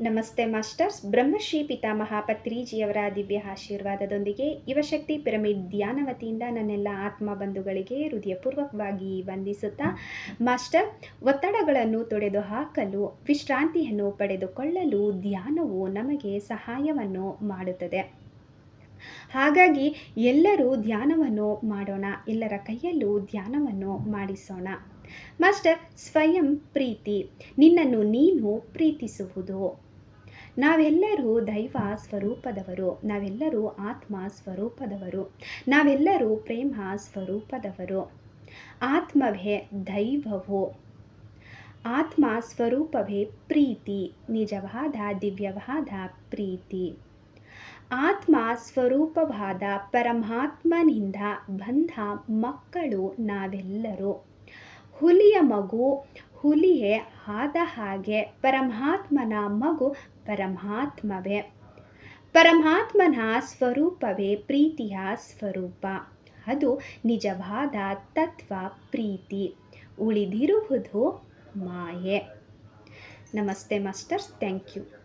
ನಮಸ್ತೆ ಮಾಸ್ಟರ್ಸ್. ಬ್ರಹ್ಮಶ್ರೀ ಪಿತಾಮಹ ಪತ್ರಿಜಿಯವರ ದಿವ್ಯ ಆಶೀರ್ವಾದದೊಂದಿಗೆ ಯುವಶಕ್ತಿ ಪಿರಮಿಡ್ ಧ್ಯಾನ ವತಿಯಿಂದ ನನ್ನೆಲ್ಲ ಆತ್ಮ ಬಂಧುಗಳಿಗೆ ಹೃದಯಪೂರ್ವಕವಾಗಿ ವಂದಿಸುತ್ತಾ, ಮಾಸ್ಟರ್, ಒತ್ತಡಗಳನ್ನು ತೊಡೆದು ಹಾಕಲು ವಿಶ್ರಾಂತಿಯನ್ನು ಪಡೆದುಕೊಳ್ಳಲು ಧ್ಯಾನವು ನಮಗೆ ಸಹಾಯವನ್ನು ಮಾಡುತ್ತದೆ. ಹಾಗಾಗಿ ಎಲ್ಲರೂ ಧ್ಯಾನವನ್ನು ಮಾಡೋಣ, ಎಲ್ಲರ ಕೈಯಲ್ಲೂ ಧ್ಯಾನವನ್ನು ಮಾಡಿಸೋಣ. ಮಾಸ್ಟರ್, ಸ್ವಯಂ ಪ್ರೀತಿ. ನಿನ್ನನ್ನು ನೀನು ಪ್ರೀತಿಸುವುದು. ನಾವೆಲ್ಲರೂ ದೈವ ಸ್ವರೂಪದವರು, ನಾವೆಲ್ಲರೂ ಆತ್ಮ ಸ್ವರೂಪದವರು, ನಾವೆಲ್ಲರೂ ಪ್ರೇಮ ಸ್ವರೂಪದವರು. ಆತ್ಮವೇ ದೈವವು. ಆತ್ಮ ಸ್ವರೂಪವೇ ಪ್ರೀತಿ, ನಿಜವಾದ ದಿವ್ಯವಾದ ಪ್ರೀತಿ. ಆತ್ಮ ಸ್ವರೂಪವಾದ ಪರಮಾತ್ಮನಿಂದ ಬಂದ ಮಕ್ಕಳು ನಾವೆಲ್ಲರೂ. ಹುಲಿಯ ಮಗು ಹುಲಿಯೇ ಆದ ಹಾಗೆ ಪರಮಾತ್ಮನ ಮಗು ಪರಮಾತ್ಮವೇ. ಪರಮಾತ್ಮನ ಸ್ವರೂಪವೇ ಪ್ರೀತಿಯ ಸ್ವರೂಪ. ಅದು ನಿಜವಾದ ತತ್ವ ಪ್ರೀತಿ. ಉಳಿದಿರುವುದು ಮಾಯೆ. ನಮಸ್ತೆ ಮಾಸ್ಟರ್ಸ್, ಥ್ಯಾಂಕ್ ಯು.